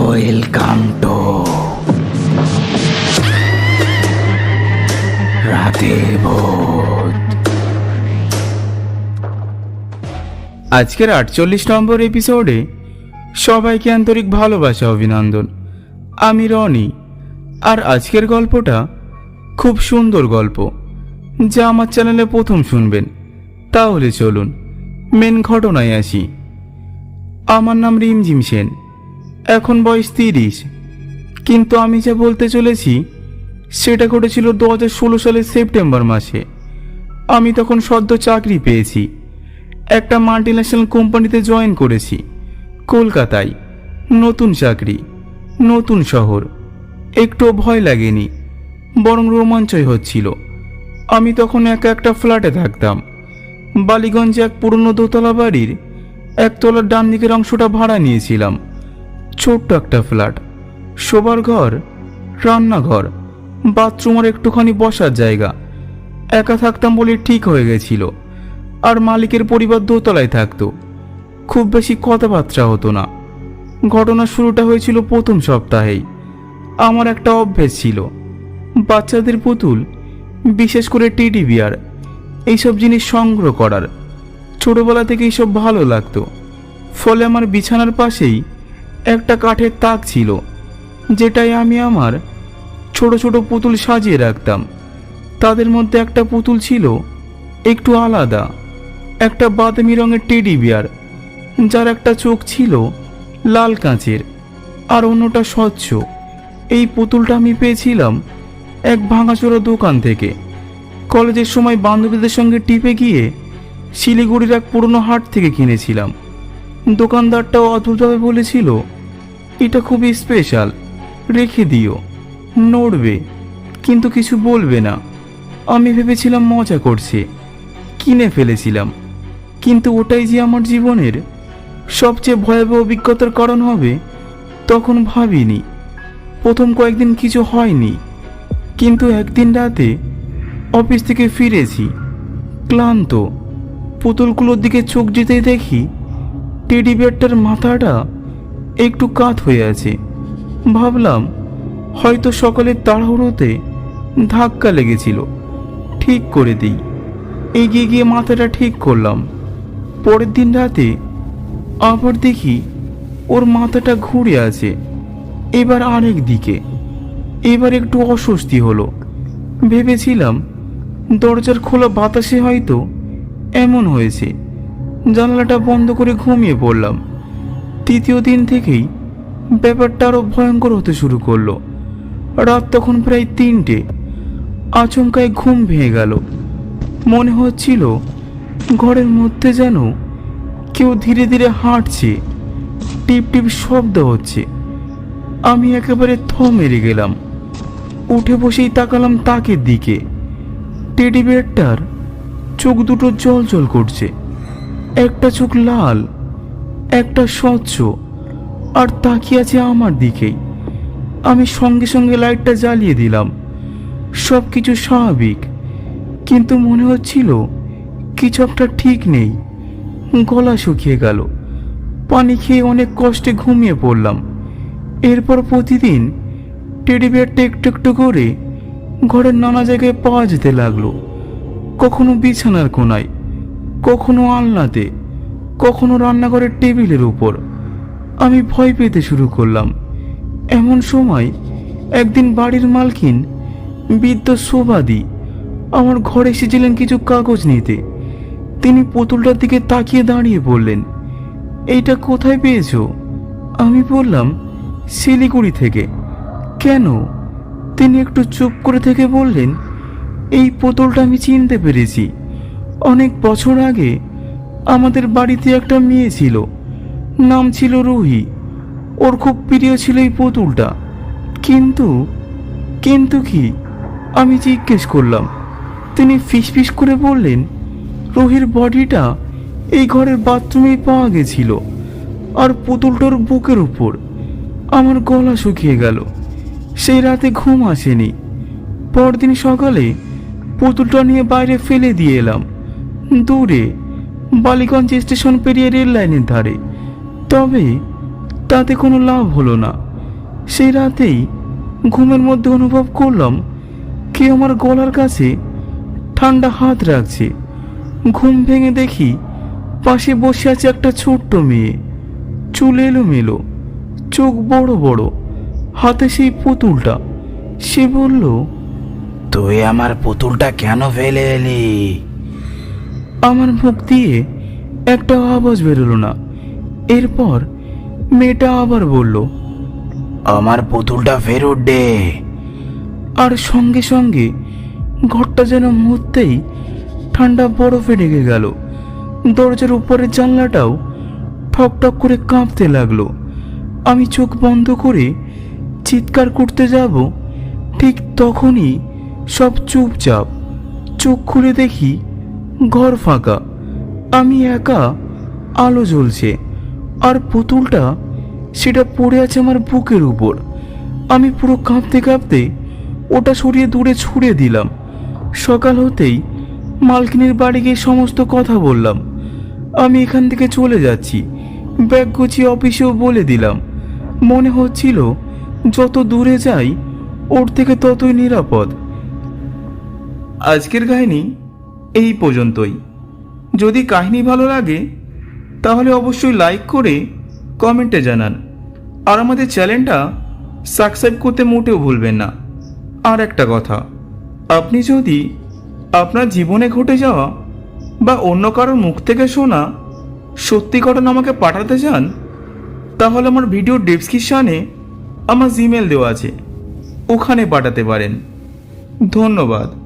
Welcome to ভূত আজকের আটচল্লিশ নম্বর এপিসোডে সবাইকে আন্তরিক ভালোবাসা, অভিনন্দন। আমি রনি। আর আজকের গল্পটা খুব সুন্দর গল্প, যা আমার চ্যানেলে প্রথম শুনবেন। তাহলে চলুন, মেন ঘটনায় আসি। আমার নাম রিমঝিম সেন। এখন বয়স তিরিশ। কিন্তু আমি যা বলতে চলেছি, সেটা ঘটেছিল দু হাজার ষোলো সালের সেপ্টেম্বর মাসে। আমি তখন সদ্য চাকরি পেয়েছি। একটা মাল্টিন্যাশনাল কোম্পানিতে জয়েন করেছি। কলকাতায়। নতুন চাকরি, নতুন শহর। একটুও ভয় লাগেনি, বরং রোমাঞ্চই হচ্ছিল। আমি তখন একা একটা ফ্ল্যাটে থাকতাম। বালিগঞ্জে এক পুরনো দোতলা বাড়ির একতলার ডান দিকের অংশটা ভাড়া নিয়েছিলাম। ছোট্ট একটা ফ্ল্যাট। শোবার ঘর, রান্নাঘর বাথরুম আর একটুখানি বসার জায়গা। একা থাকতাম বলে ঠিক হয়ে গেছিল, আর মালিকের পরিবার দোতলায় থাকতো। খুব বেশি কথাবার্তা হতো না। ঘটনা শুরুটা হয়েছিল প্রথম সপ্তাহেই। আমার একটা অভ্যেস ছিল, বাচ্চাদের পুতুল, বিশেষ করে টেডি বিয়ার, এইসব জিনিস সংগ্রহ করার। ছোটবেলা থেকে এইসব ভালো লাগতো। ফলে আমার বিছানার পাশেই একটা কাঠের তাক ছিল যেটাই আমি আমার ছোট ছোট পুতুল সাজিয়ে রাখতাম। তাদের মধ্যে একটা পুতুল ছিল, একটু আলাদা। একটা বাদামি রঙের টেডি বিয়ার, যার একটা চোখ ছিল লাল কাঁচের, আর অন্যটা স্বচ্ছ। এই পুতুলটা আমি পেয়েছিলাম এক ভাঙাচোরা দোকান থেকে। কলেজের সময় বান্ধবীদের সঙ্গে টিপে গিয়ে শিলিগুড়ির এক পুরনো হাট থেকে কিনেছিলাম। দোকানদারটাও অদ্ভুতভাবে বলেছিল এটা খুবই স্পেশাল রেখে দিও। নড়বে। কিন্তু কিছু বলবে না। আমি ভেবেছিলাম মজা করছে। কিনে ফেলেছিলাম। কিন্তু ওটাই যে আমার জীবনের সবচেয়ে ভয়াবহ অভিজ্ঞতার কারণ হবে, তখন ভাবিনি। প্রথম কয়েকদিন কিছু হয়নি। কিন্তু একদিন রাতে অফিস থেকে ফিরেছি। ক্লান্ত। পুতুলগুলোর দিকে চোখ যেতেই দেখি, টেডি বেয়ারটার মাথাটা একটু কাত হয়ে আছে। ভাবলাম, হয়তো সকালের তাড়াহুড়োতে ধাক্কা লেগেছিল। ঠিক করে দিই। এগিয়ে গিয়ে মাথাটা ঠিক করলাম। পরের দিন রাতে আবার দেখি ওর মাথাটা ঘুরে আছে। এবার আরেক দিকে। এবার একটু অস্বস্তি হলো। ভেবেছিলাম, দরজার খোলা বাতাসে হয়তো এমন হয়েছে। জানালাটা বন্ধ করে ঘুমিয়ে পড়লাম। তৃতীয় দিন থেকেই ব্যাপারটা আরও ভয়ঙ্কর হতে শুরু করল। রাত তখন প্রায় তিনটে। আচমকায় ঘুম ভেঙে গেল। মনে হচ্ছিল ঘরের মধ্যে যেন কেউ ধীরে ধীরে হাঁটছে। টিপ টিপ শব্দ হচ্ছে। আমি একেবারে থ মেরে গেলাম। উঠে বসেই তাকালাম তাকের দিকে। টেডি বেয়ারটার চোখ দুটো জল জল করছে। একটা চোখ লাল একটা স্বচ্ছ আর তাকিয়ে আছে আমার দিকেই। আমি সঙ্গে সঙ্গে লাইটটা জ্বালিয়ে দিলাম। সব কিছু স্বাভাবিক, কিন্তু মনে হচ্ছিল কিছু একটা ঠিক নেই। গলা শুকিয়ে গেল। পানি খেয়ে অনেক কষ্টে ঘুমিয়ে পড়লাম। এরপর প্রতিদিন টেডি বিয়ারটা একটু একটু করে ঘরের নানা জায়গায় পাওয়া যেতে লাগল। কখনো বিছানার কোনায়, কখনো আলনাতে। কখনো রান্নাঘরের টেবিলের উপর। আমি ভয় পেতে শুরু করলাম। এমন সময় একদিন বাড়ির মালকিন, বৃদ্ধ শোভাদি আমার ঘরে এসেছিলেন কিছু কাগজ নিতে। তিনি পুতুলটার দিকে তাকিয়ে দাঁড়িয়ে বললেন, এইটা কোথায় পেয়েছ? আমি বললাম, শিলিগুড়ি থেকে। কেন? তিনি একটু চুপ করে থেকে বললেন, এই পুতুলটা আমি চিনতে পেরেছি। অনেক বছর আগে আমাদের বাড়িতে একটা মেয়ে ছিল। নাম ছিল রুহি। ওর খুব প্রিয় ছিল এই পুতুলটা। কিন্তু কিন্তু কি? আমি জিজ্ঞেস করলাম। তিনি ফিসফিস করে বললেন, রুহির বডিটা এই ঘরের বাথরুমেই পাওয়া গেছিল। আর পুতুলটার বুকের উপর। আমার গলা শুকিয়ে গেল। সেই রাতে ঘুম আসেনি। পরদিন সকালে পুতুলটা নিয়ে বাইরে ফেলে দিয়ে এলাম। দূরে বালিগঞ্জ স্টেশন পেরিয়ে রেল লাইনের ধারে। তবে তাতে কোনো লাভ হলো না। সেই রাতেই ঘুমের মধ্যে অনুভব করলাম কে আমার গলার কাছে ঠান্ডা হাত রাখছে। ঘুম ভেঙে দেখি পাশে বসে আছে একটা ছোট্ট মেয়ে। চুল এলোমেলো, চোখ বড় বড়, হাতে সেই পুতুলটা। সে বলল, তুই আমার পুতুলটা কেন ফেলে এলি? আমার মুখ দিয়ে একটা আওয়াজ বেরোলো না। এরপর মেয়েটা আবার বলল আমার পুতুলটা ফেরত দে। আর সঙ্গে সঙ্গে ঘরটা যেন মুহূর্তেই ঠান্ডা বরফে ঢেকে গেল। দরজার উপরের জানলাটাও ঠকঠক করে কাঁপতে লাগল। আমি চোখ বন্ধ করে চিৎকার করতে যাব ঠিক তখনই সব চুপচাপ চোখ খুলে দেখি ঘর ফাঁকা। আমি একা, আলো জ্বলছে, আর পুতুলটা সেটা পড়ে আছে আমার বুকের উপর। আমি পুরো কাঁপতে কাঁপতে ওটা সরিয়ে দূরে ছুঁড়ে দিলাম। সকাল হতেই মালকিনীর বাড়ি গিয়ে সমস্ত কথা বললাম। আমি এখান থেকে চলে যাচ্ছি। ব্যাগ গুছিয়ে অফিসেও বলে দিলাম। মনে হচ্ছিল যত দূরে যাই, ওর থেকে ততই নিরাপদ। আজকের কাহিনী এই পর্যন্তই। যদি কাহিনী ভালো লাগে, তাহলে অবশ্যই লাইক করে কমেন্টে জানান। আর আমাদের চ্যানেলটা সাবস্ক্রাইব করতে মোটেও ভুলবেন না। আর একটা কথা, আপনি যদি আপনার জীবনে ঘটে যাওয়া বা অন্য কারোর মুখ থেকে শোনা সত্যি ঘটনা আমাকে পাঠাতে চান, তাহলে আমার ভিডিও ডেসক্রিপশানে আমার জিমেল দেওয়া আছে। ওখানে পাঠাতে পারেন। ধন্যবাদ।